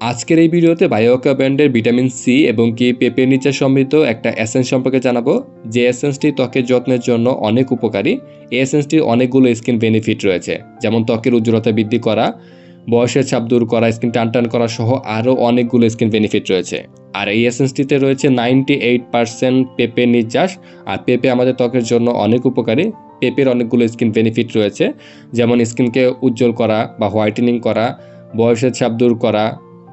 আজকের এই ভিডিওতে বায়োকা ব্র্যান্ডের ভিটামিন সি এবং কি পেঁপের নিচে সমৃদ্ধ একটা এসেন্স সম্পর্কে জানাব। যে এসেন্সটি ত্বকের যত্নের জন্য অনেক উপকারী, এই এসেন্সটির অনেকগুলো স্কিন বেনিফিট রয়েছে। যেমন ত্বকের উজ্জ্বলতা বৃদ্ধি করা, বয়সের ছাপ দূর করা স্কিন টান টান করা সহ আরও অনেকগুলো স্কিন বেনিফিট রয়েছে। আর এই এসেন্সটিতে রয়েছে নাইনটি এইট পার্সেন্ট পেঁপে নির্যাস আর পেঁপে আমাদের ত্বকের জন্য অনেক উপকারী। পেঁপের অনেকগুলো স্কিন বেনিফিট রয়েছে, যেমন স্কিনকে উজ্জ্বল করা বা হোয়াইটেনিং করা, বয়সের ছাপ দূর করা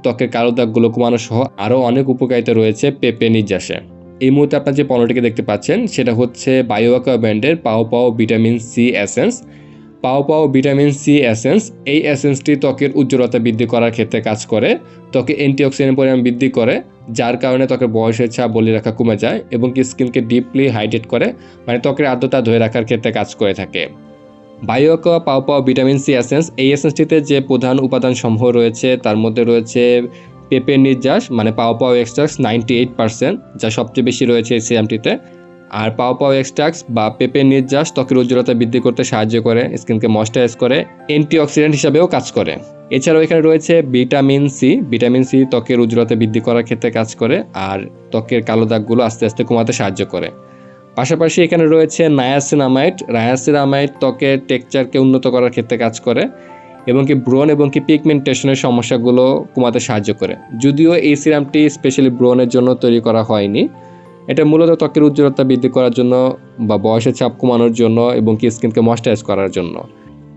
ত্বকের কালো দাগগুলো কমানো সহ আরও অনেক উপকারিতা রয়েছে পেঁপে নির্যাসে। এই মুহূর্তে আপনার যে পণ্যটিকে দেখতে পাচ্ছেন, সেটা হচ্ছে বায়োয়াকা ব্র্যান্ডের পাও পাও ভিটামিন সি এসেন্স। পাও পাও ভিটামিন সি এসেন্স, এই এসেন্সটি ত্বকের উজ্জ্বলতা বৃদ্ধি করার ক্ষেত্রে কাজ করে, ত্বকে অ্যান্টিঅক্সিডেন্ট পরিমাণ বৃদ্ধি করে, যার কারণে ত্বকের বয়সের ছাপ বলি রাখা কমে যায় এবং স্কিনকে ডিপলি হাইড্রেট করে মানে ত্বকের আর্দ্রতা ধরে রাখার ক্ষেত্রে কাজ করে থাকে। বায়োকা, পাও পাও, ভিটামিন সি, এসেন্স। এই এসেন্সটিতে যে প্রধান উপাদান সমূহ রয়েছে, তার মধ্যে রয়েছে পেঁপের নির্যাস মানে পাও পাও এক্সট্রাক্স নাইনটি এইট পার্সেন্ট, যা সবচেয়ে বেশি রয়েছে এই সিরামটিতে। আর পাও পাও এক্সট্রাক্স বা পেঁপের নির্যাস ত্বকের উজ্জ্বলতা বৃদ্ধি করতে সাহায্য করে, স্কিনকে ময়শ্চারাইজ করে, অ্যান্টিঅক্সিডেন্ট হিসাবেও কাজ করে। এছাড়াও এখানে রয়েছে ভিটামিন সি। ভিটামিন সি ত্বকের উজ্জ্বলতা বৃদ্ধি করার ক্ষেত্রে কাজ করে, আর ত্বকের কালো দাগগুলো আস্তে আস্তে কমাতে সাহায্য করে। পাশাপাশি এখানে রয়েছে নায়াসিনামাইট। রায়াসিনামাইট ত্বকের টেকচারকে উন্নত করার ক্ষেত্রে কাজ করে এবং কি ব্রণ এবং কি পিগমেন্টেশনের সমস্যাগুলো কমাতে সাহায্য করে। যদিও এই সিরামটি স্পেশালি ব্রণের জন্য তৈরি করা হয়নি। এটা মূলত ত্বকের উজ্জ্বলতা বৃদ্ধি করার জন্য বা বয়সের চাপ কমানোর জন্য এবং কি স্কিনকে ময়শ্চারাইজ করার জন্য।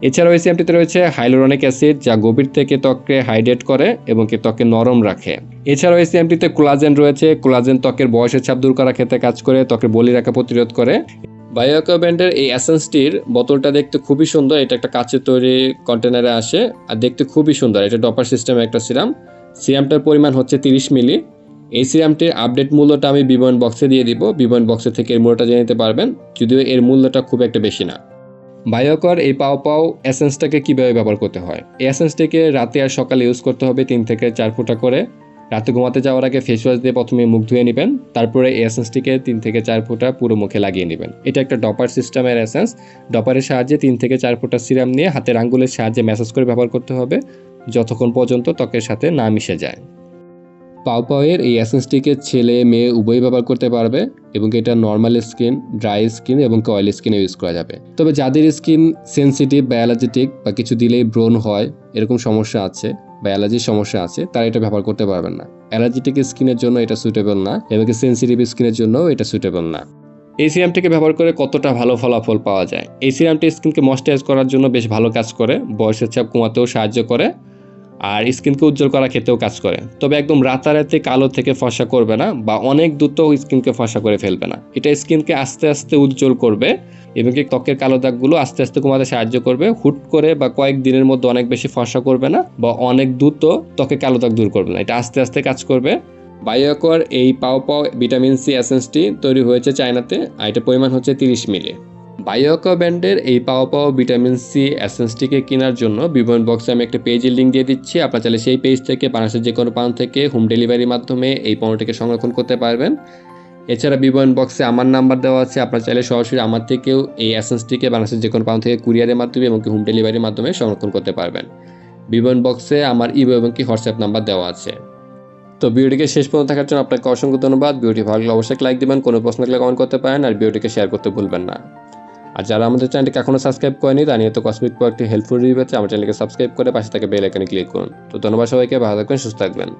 এছাড়াও এই সিএমটিতে রয়েছে হাইলোরনিক অ্যাসিড, যা গভীর থেকে ত্বককে হাইড্রেট করে এবং কি ত্বকে নরম রাখে। এছাড়াও এই সিএমটিতে কোলাজেন রয়েছে। কোলাজেন ত্বকের বয়সের ছাপ দূর করার ক্ষেত্রে কাজ করে, ত্বকের বলি রাখা প্রতিরোধ করে। বায়োকা ব্র্যান্ডের এই অ্যাসেন্সটির বোতলটা দেখতে খুবই সুন্দর। এটা একটা কাচের তৈরি কন্টেনারে আসে আর দেখতে খুবই সুন্দর। এটা ডপার সিস্টেমের একটা সিরাম। সিরামটার পরিমাণ হচ্ছে তিরিশ মিলি। এই সিরামটির আপডেট মূল্যটা আমি বিবরণ বক্সে দিয়ে দিব। বিবরণ বক্সে থেকে এর মূল্যটা জেনে নিতে পারবেন। যদিও এর মূল্যটা খুব একটা বেশি না। বায়োকর এই পাও পাও এসেন্সটাকে কীভাবে ব্যবহার করতে হয়? এই এসেন্সটিকে রাতে আর সকালে ইউজ করতে হবে তিন থেকে চার ফুটা করে। রাতে ঘুমাতে যাওয়ার আগে ফেস ওয়াশ দিয়ে প্রথমে মুখ ধুয়ে নেবেন, তারপরে এই এসেন্সটিকে তিন থেকে চার ফুটা পুরো মুখে লাগিয়ে নেবেন। এটা একটা ডপার সিস্টেমের এসেন্স। ডপারের সাহায্যে তিন থেকে চার ফুটা সিরাম নিয়ে হাতের আঙ্গুলের সাহায্যে ম্যাসাজ করে ব্যবহার করতে হবে। যতক্ষণ পর্যন্ত ত্বকের সাথে না মিশে যায়। পাও পাওয়ের এই অ্যাসেন্সটিকে ছেলে, মেয়ে উভয়ই ব্যবহার করতে পারবে এবং এটা নর্মাল স্কিন ড্রাই স্কিন এবং অয়েল স্কিনে ইউজ করা যাবে। তবে যাদের স্কিন সেন্সিটিভ বা অ্যালার্জেটিক বা কিছু দিলেই ব্রণ হয়, এরকম সমস্যা আছে, বা অ্যালার্জির সমস্যা আছে, তারা এটা ব্যবহার করতে পারবেন না। অ্যালার্জেটিক স্কিনের জন্য এটা সুটেবল না, এবং সেন্সিটিভ স্কিনের জন্য এটা সুটেবল না। এই সিরামটিকে ব্যবহার করে কতটা ভালো ফলাফল পাওয়া যায়? এই সিরামটি স্কিনকে ময়শ্চারাইজ করার জন্য বেশ ভালো কাজ করে, বয়সের চাপ কমাতেও সাহায্য করে আর স্কিনকে উজ্জ্বল করার ক্ষেত্রেও কাজ করে। তবে একদম রাতারাতি কালো থেকে ফসা করবে না বা অনেক দ্রুত স্কিনকে ফসা করে ফেলবে না। এটা স্কিনকে আস্তে আস্তে উজ্জ্বল করবে এবং কি ত্বকের কালো দাগগুলো আস্তে আস্তে কমাতে সাহায্য করবে। হুট করে বা কয়েক দিনের মধ্যে অনেক বেশি ফসা করবে না বা অনেক দ্রুত ত্বকে কালো দাগ দূর করবে না। এটা আস্তে আস্তে কাজ করবে। বায়োকর এই পাও পাও ভিটামিন সি এসেন্সটি তৈরি হয়েছে চায়নাতে আর এটা পরিমাণ হচ্ছে তিরিশ মিলি। বায়োকা ব্র্যান্ডের এই পাও পাও ভিটামিন সি এসেন্সটিকে কেনার জন্য বিবরণ বক্সে আমি একটা পেজের লিঙ্ক দিয়ে দিচ্ছি। আপনার চাইলে সেই পেজ থেকে, বাংলাদেশের যে কোনো পান থেকে হোম ডেলিভারির মাধ্যমে এই পণ্যটিকে সংরক্ষণ করতে পারবেন। এছাড়া বিবরণ বক্সে আমার নাম্বার দেওয়া আছে। আপনার চাইলে সরাসরি আমার থেকেও এই এসেন্সটিকে বাংলাদেশের যে কোনো পান থেকে কুরিয়ারের মাধ্যমে এবং হোম ডেলিভারির মাধ্যমে সংরক্ষণ করতে পারবেন। বিবরণ বক্সে আমার ইবো এবং কি হোয়াটসঅ্যাপ নাম্বার দেওয়া আছে। তো ভিডিওটিকে শেষ পর্যন্ত থাকার জন্য আপনাকে অসংখ্য ধন্যবাদ। ভিডিওটি ভালো লাগলে অবশ্যই লাইক দিবেন, কোনো প্রশ্ন থাকলে কমেন্ট করতে পারেন আর ভিডিওটিকে শেয়ার করতে ভুলবেন না। আর যারা আমাদের চ্যানেলটিকে এখনও সাবস্ক্রাইব করেনি তা নিয়ে তো কসমিক প্রোডাক্টটি হেল্পফুল রিভিউ আছে আমার চ্যানেলকে সাবস্ক্রাইব করে পাশে থেকে বেল আইকনে ক্লিক করুন। তো ধন্যবাদ সবাইকে, ভালো থাকবেন, সুস্থ থাকবেন।